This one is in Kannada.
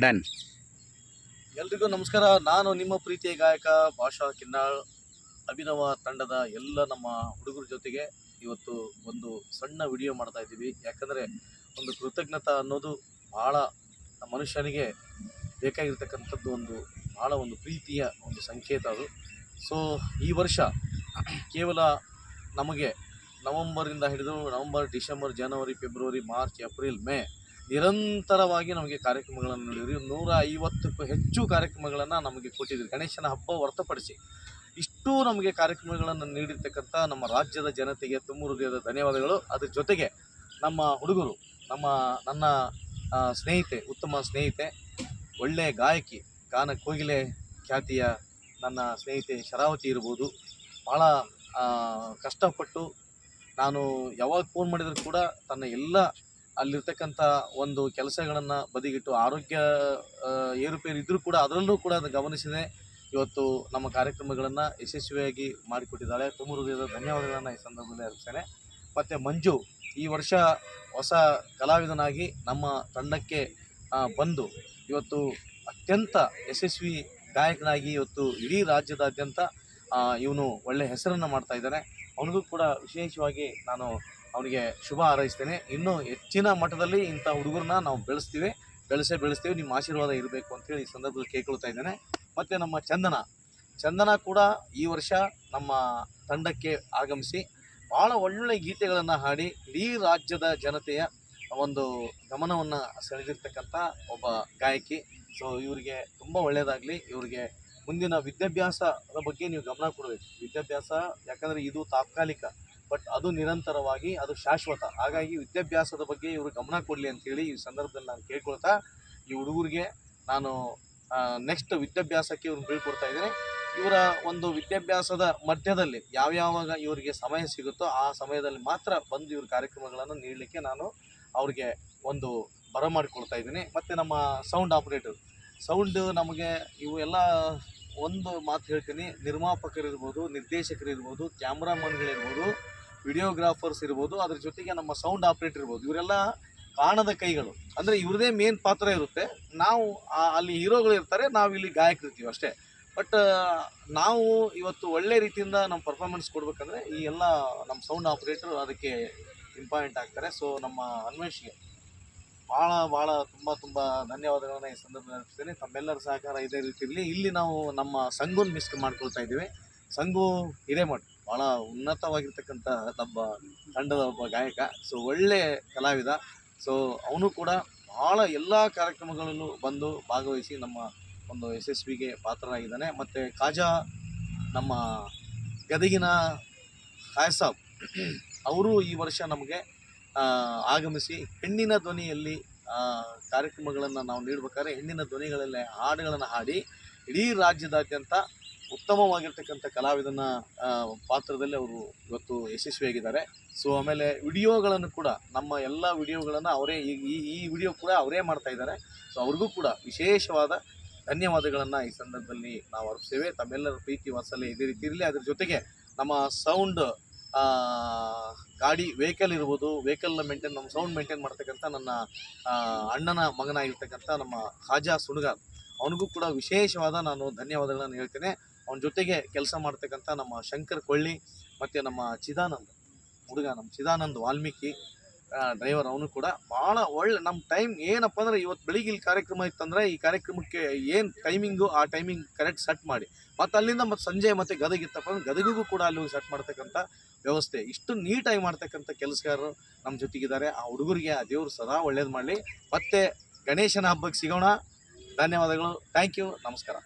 ಡನ್. ಎಲ್ರಿಗೂ ನಮಸ್ಕಾರ. ನಾನು ನಿಮ್ಮ ಪ್ರೀತಿಯ ಗಾಯಕ ಭಾಷಾ ಕಿನ್ನಾಳ್. ಅಭಿನವ ತಂಡದ ಎಲ್ಲ ನಮ್ಮ ಹುಡುಗರ ಜೊತೆಗೆ ಇವತ್ತು ಒಂದು ಸಣ್ಣ ವಿಡಿಯೋ ಮಾಡ್ತಾ ಇದ್ದೀವಿ. ಯಾಕಂದರೆ ಒಂದು ಕೃತಜ್ಞತೆ ಅನ್ನೋದು ಭಾಳ ಮನುಷ್ಯನಿಗೆ ಬೇಕಾಗಿರ್ತಕ್ಕಂಥದ್ದು ಒಂದು ಭಾಳ ಒಂದು ಪ್ರೀತಿಯ ಒಂದು ಸಂಕೇತ ಅದು. ಸೊ ಈ ವರ್ಷ ಕೇವಲ ನಮಗೆ ನವಂಬರಿಂದ ಹಿಡಿದು ನವಂಬರ್, ಡಿಸೆಂಬರ್, ಜನವರಿ, ಫೆಬ್ರವರಿ, ಮಾರ್ಚ್, ಏಪ್ರಿಲ್, ಮೇ ನಿರಂತರವಾಗಿ ನಮಗೆ ಕಾರ್ಯಕ್ರಮಗಳನ್ನು ನೀಡಿದ್ರಿ ನೂರ ಐವತ್ತಕ್ಕೂ ಹೆಚ್ಚು ಕಾರ್ಯಕ್ರಮಗಳನ್ನು ನಮಗೆ ಕೊಟ್ಟಿದ್ರಿ ಗಣೇಶನ ಹಬ್ಬ ಹೊರತುಪಡಿಸಿ ಇಷ್ಟು ನಮಗೆ ಕಾರ್ಯಕ್ರಮಗಳನ್ನು ನೀಡಿರ್ತಕ್ಕಂಥ ನಮ್ಮ ರಾಜ್ಯದ ಜನತೆಗೆ ತುಂಬ ಹೃದಯದ ಧನ್ಯವಾದಗಳು. ಅದ್ರ ಜೊತೆಗೆ ನಮ್ಮ ಹುಡುಗರು, ನಮ್ಮ, ನನ್ನ ಸ್ನೇಹಿತೆ, ಉತ್ತಮ ಸ್ನೇಹಿತೆ ಒಳ್ಳೆಯ ಗಾಯಕಿ, ಗಾನ ಕೋಗಿಲೆ ಖ್ಯಾತಿಯ ನನ್ನ ಸ್ನೇಹಿತೆ ಶರಾವತಿ ಇರ್ಬೋದು. ಭಾಳ ಕಷ್ಟಪಟ್ಟು ನಾನು ಯಾವಾಗ ಫೋನ್ ಮಾಡಿದರೂ ಕೂಡ ತನ್ನ ಎಲ್ಲ ಅಲ್ಲಿರ್ತಕ್ಕಂಥ ಒಂದು ಕೆಲಸಗಳನ್ನು ಬದಿಗಿಟ್ಟು ಆರೋಗ್ಯ ಏರುಪೇರು ಇದ್ದರೂ ಕೂಡ ಅದರಲ್ಲೂ ಕೂಡ ಅದು ಗಮನಿಸಿದೆ ಇವತ್ತು ನಮ್ಮ ಕಾರ್ಯಕ್ರಮಗಳನ್ನು ಯಶಸ್ವಿಯಾಗಿ ಮಾಡಿಕೊಟ್ಟಿದ್ದಾಳೆ ತುಂಬ ಹೃದಯದ ಧನ್ಯವಾದಗಳನ್ನು ಈ ಸಂದರ್ಭದಲ್ಲಿ ಅರ್ಪಿಸ್ತೇನೆ. ಮತ್ತು ಮಂಜು ಈ ವರ್ಷ ಹೊಸ ಕಲಾವಿದನಾಗಿ ನಮ್ಮ ತಂಡಕ್ಕೆ ಬಂದು ಇವತ್ತು ಅತ್ಯಂತ ಯಶಸ್ವಿ ಗಾಯಕನಾಗಿ ಇವತ್ತು ಇಡೀ ರಾಜ್ಯದಾದ್ಯಂತ ಇವನು ಒಳ್ಳೆಯ ಹೆಸರನ್ನು ಮಾಡ್ತಾ ಇದ್ದಾನೆ. ಅವನಿಗೂ ಕೂಡ ವಿಶೇಷವಾಗಿ ನಾನು ಅವನಿಗೆ ಶುಭ ಹಾರೈಸ್ತೇನೆ. ಇನ್ನೂ ಹೆಚ್ಚಿನ ಮಟ್ಟದಲ್ಲಿ ಇಂಥ ಹುಡುಗರನ್ನ ನಾವು ಬೆಳೆಸ್ತೀವಿ. ಬೆಳೆಸೇ ಬೆಳೆಸ್ತೀವಿ. ನಿಮ್ಮ ಆಶೀರ್ವಾದ ಇರಬೇಕು ಅಂತೇಳಿ ಈ ಸಂದರ್ಭದಲ್ಲಿ ಕೇಳ್ಕೊಳ್ತಾ ಇದ್ದೇನೆ. ಮತ್ತು ನಮ್ಮ ಚಂದನ. ಚಂದನ ಕೂಡ ಈ ವರ್ಷ ನಮ್ಮ ತಂಡಕ್ಕೆ ಆಗಮಿಸಿ ಭಾಳ ಒಳ್ಳೆಯ ಗೀತೆಗಳನ್ನು ಹಾಡಿ ಇಡೀ ರಾಜ್ಯದ ಜನತೆಯ ಒಂದು ಗಮನವನ್ನು ಸೆಳೆದಿರ್ತಕ್ಕಂಥ ಒಬ್ಬ ಗಾಯಕಿ. ಸೊ ಇವರಿಗೆ ತುಂಬ ಒಳ್ಳೆಯದಾಗಲಿ ಇವರಿಗೆ ಮುಂದಿನ ವಿದ್ಯಾಭ್ಯಾಸದ ಬಗ್ಗೆ ನೀವು ಗಮನ ಕೊಡಬೇಕು. ವಿದ್ಯಾಭ್ಯಾಸ ಯಾಕಂದರೆ ಇದು ತಾತ್ಕಾಲಿಕ. ಬಟ್ ಅದು ನಿರಂತರವಾಗಿ ಅದು ಶಾಶ್ವತ. ಹಾಗಾಗಿ ವಿದ್ಯಾಭ್ಯಾಸದ ಬಗ್ಗೆ ಇವರು ಗಮನ ಕೊಡಲಿ ಅಂತೇಳಿ ಈ ಸಂದರ್ಭದಲ್ಲಿ ನಾನು ಕೇಳ್ಕೊಳ್ತಾ ಈ ಹುಡುಗರಿಗೆ ನಾನು ನೆಕ್ಸ್ಟ್ ವಿದ್ಯಾಭ್ಯಾಸಕ್ಕೆ ಇವ್ರನ್ನ ಬೀಳ್ಕೊಡ್ತಾ ಇದ್ದೀನಿ. ಇವರ ಒಂದು ವಿದ್ಯಾಭ್ಯಾಸದ ಮಧ್ಯದಲ್ಲಿ ಯಾವ್ಯಾವಾಗ ಇವರಿಗೆ ಸಮಯ ಸಿಗುತ್ತೋ ಆ ಸಮಯದಲ್ಲಿ ಮಾತ್ರ ಬಂದು ಇವ್ರ ಕಾರ್ಯಕ್ರಮಗಳನ್ನು ನೀಡಲಿಕ್ಕೆ ನಾನು ಅವ್ರಿಗೆ ಒಂದು ಬರ ಬರಮಾಡಿಕೊಳ್ತಾ ಇದ್ದೀನಿ. ಮತ್ತು ನಮ್ಮ ಸೌಂಡ್ ಆಪ್ರೇಟರ್ ಸೌಂಡ್ ನಮಗೆ ಇವು ಎಲ್ಲ ಒಂದು ಮಾತು ಹೇಳ್ತೀನಿ. ನಿರ್ಮಾಪಕರಿರ್ಬೋದು, ನಿರ್ದೇಶಕರಿರ್ಬೋದು ಕ್ಯಾಮ್ರಾಮನ್ಗಳಿರ್ಬೋದು ವಿಡಿಯೋಗ್ರಾಫರ್ಸ್ ಇರ್ಬೋದು, ಅದ್ರ ಜೊತೆಗೆ ನಮ್ಮ ಸೌಂಡ್ ಆಪ್ರೇಟರ್ ಇರ್ಬೋದು, ಇವರೆಲ್ಲ ಕಾಣದ ಕೈಗಳು. ಅಂದರೆ ಇವ್ರದೇ ಮೇನ್ ಪಾತ್ರ ಇರುತ್ತೆ. ನಾವು ಅಲ್ಲಿ ಹೀರೋಗಳು ಇರ್ತಾರೆ, ನಾವು ಇಲ್ಲಿ ಗಾಯಕರಿರ್ತೀವಿ ಅಷ್ಟೇ. ಬಟ್ ನಾವು ಇವತ್ತು ಒಳ್ಳೆ ರೀತಿಯಿಂದ ನಮ್ಮ ಪರ್ಫಾರ್ಮೆನ್ಸ್ ಕೊಡಬೇಕಂದ್ರೆ ಈ ಎಲ್ಲ ನಮ್ಮ ಸೌಂಡ್ ಆಪ್ರೇಟರ್ ಅದಕ್ಕೆ ಇಂಪಾರ್ಟೆಂಟ್ ಆಗ್ತಾರೆ. ಸೊ ನಮ್ಮ ಅನ್ವೇಷಿಗೆ ಭಾಳ ಭಾಳ ತುಂಬ ತುಂಬ ಧನ್ಯವಾದಗಳನ್ನು ಈ ಸಂದರ್ಭದಲ್ಲಿ ತಮ್ಮೆಲ್ಲರ ಸಹಕಾರ ಇದೇ ರೀತಿ ಇರಲಿ ಇಲ್ಲಿ ನಾವು ನಮ್ಮ ಸಂಗುನ್ ಮಿಸ್ ಮಾಡ್ಕೊಳ್ತಾ ಇದ್ದೀವಿ. ಸಂಘು ಹಿರೇಮಠ್. ಭಾಳ ಉನ್ನತವಾಗಿರ್ತಕ್ಕಂಥ ನಮ್ಮ ತಂಡದ ಒಬ್ಬ ಗಾಯಕ. ಸೊ ಒಳ್ಳೆ ಕಲಾವಿದ. ಸೊ ಅವನು ಕೂಡ ಭಾಳ ಎಲ್ಲ ಕಾರ್ಯಕ್ರಮಗಳಲ್ಲೂ ಬಂದು ಭಾಗವಹಿಸಿ ನಮ್ಮ ಒಂದು ಯಶಸ್ವಿಗೆ ಪಾತ್ರರಾಗಿದ್ದಾನೆ. ಮತ್ತು ಕಾಜಾ ನಮ್ಮ ಗದಗಿನ ಖಾಯಸಾಬ್ ಅವರು ಈ ವರ್ಷ ನಮಗೆ ಆಗಮಿಸಿ ಹೆಣ್ಣಿನ ಧ್ವನಿಯಲ್ಲಿ ಕಾರ್ಯಕ್ರಮಗಳನ್ನು ನಾವು ನೀಡಬೇಕಾದ್ರೆ ಹೆಣ್ಣಿನ ಧ್ವನಿಗಳಲ್ಲೇ ಹಾಡುಗಳನ್ನು ಹಾಡಿ ಇಡೀ ರಾಜ್ಯದಾದ್ಯಂತ ಉತ್ತಮವಾಗಿರ್ತಕ್ಕಂಥ ಕಲಾವಿದನ ಪಾತ್ರದಲ್ಲಿ ಅವರು ಇವತ್ತು ಯಶಸ್ವಿಯಾಗಿದ್ದಾರೆ. ಸೊ ಆಮೇಲೆ ವಿಡಿಯೋಗಳನ್ನು ಕೂಡ, ನಮ್ಮ ಎಲ್ಲ ವಿಡಿಯೋಗಳನ್ನು ಅವರೇ, ಈ, ಈ- ವಿಡಿಯೋ ಕೂಡ ಅವರೇ ಮಾಡ್ತಾ ಇದ್ದಾರೆ. ಸೊ ಅವ್ರಿಗೂ ಕೂಡ ವಿಶೇಷವಾದ ಧನ್ಯವಾದಗಳನ್ನು ಈ ಸಂದರ್ಭದಲ್ಲಿ ನಾವು ಅರ್ಪಿಸ್ತೇವೆ. ತಮ್ಮೆಲ್ಲರ ಪ್ರೀತಿ ವಾತ್ಸಲ್ಯ ಇದೇ ರೀತಿ ಇರಲಿ. ಅದ್ರ ಜೊತೆಗೆ ನಮ್ಮ ಸೌಂಡ್ ಗಾಡಿ ವೆಹಿಕಲ್ ಇರ್ಬೋದು ವೆಹಿಕಲ್ನ ಮೇಂಟೈನ್ ನಮ್ಮ ಸೌಂಡ್ ಮೇಂಟೈನ್ ಮಾಡ್ತಕ್ಕಂಥ ನನ್ನ ಅಣ್ಣನ ಮಗನಾಗಿರ್ತಕ್ಕಂಥ ನಮ್ಮ ಖಾಜಾ ಸುಣಗಾರ್, ಅವನಿಗೂ ಕೂಡ ವಿಶೇಷವಾದ ನಾನು ಧನ್ಯವಾದಗಳನ್ನು ಹೇಳ್ತೇನೆ. ಅವನ ಜೊತೆಗೆ ಕೆಲಸ ಮಾಡ್ತಕ್ಕಂಥ ನಮ್ಮ ಶಂಕರ್ ಕೊಳ್ಳಿ ಮತ್ತು ನಮ್ಮ ಚಿದಾನಂದ್, ಹುಡುಗ ನಮ್ಮ ಚಿದಾನಂದ್ ವಾಲ್ಮೀಕಿ ಡ್ರೈವರ್ ಅವನು ಕೂಡ ಭಾಳ ಒಳ್ಳೆ ನಮ್ಮ ಟೈಮ್ ಏನಪ್ಪ ಅಂದರೆ ಇವತ್ತು ಬೆಳಿಗ್ಗೆ ಇಲ್ಲಿ ಕಾರ್ಯಕ್ರಮ ಇತ್ತಂದರೆ ಈ ಕಾರ್ಯಕ್ರಮಕ್ಕೆ ಏನು ಟೈಮಿಂಗು ಆ ಟೈಮಿಂಗ್ ಕರೆಕ್ಟ್ ಸೆಟ್ ಮಾಡಿ. ಮತ್ತು ಅಲ್ಲಿಂದ ಮತ್ತು ಸಂಜೆ ಮತ್ತು ಗದಗ ಇತ್ತಪ್ಪ ಅಂದ್ರೆ ಗದಗಿಗೂ ಕೂಡ ಅಲ್ಲಿ ಸೆಟ್ ಮಾಡ್ತಕ್ಕಂಥ ವ್ಯವಸ್ಥೆ. ಇಷ್ಟು ನೀಟಾಗಿ ಮಾಡ್ತಕ್ಕಂಥ ಕೆಲಸಗಾರರು ನಮ್ಮ ಜೊತೆಗಿದ್ದಾರೆ. ಆ ಹುಡುಗರಿಗೆ, ಆ ದೇವರು ಸದಾ ಒಳ್ಳೇದು ಮಾಡಲಿ. ಮತ್ತೆ ಗಣೇಶನ ಹಬ್ಬಕ್ಕೆ ಸಿಗೋಣ. ಧನ್ಯವಾದಗಳು. ಥ್ಯಾಂಕ್ ಯು ನಮಸ್ಕಾರ.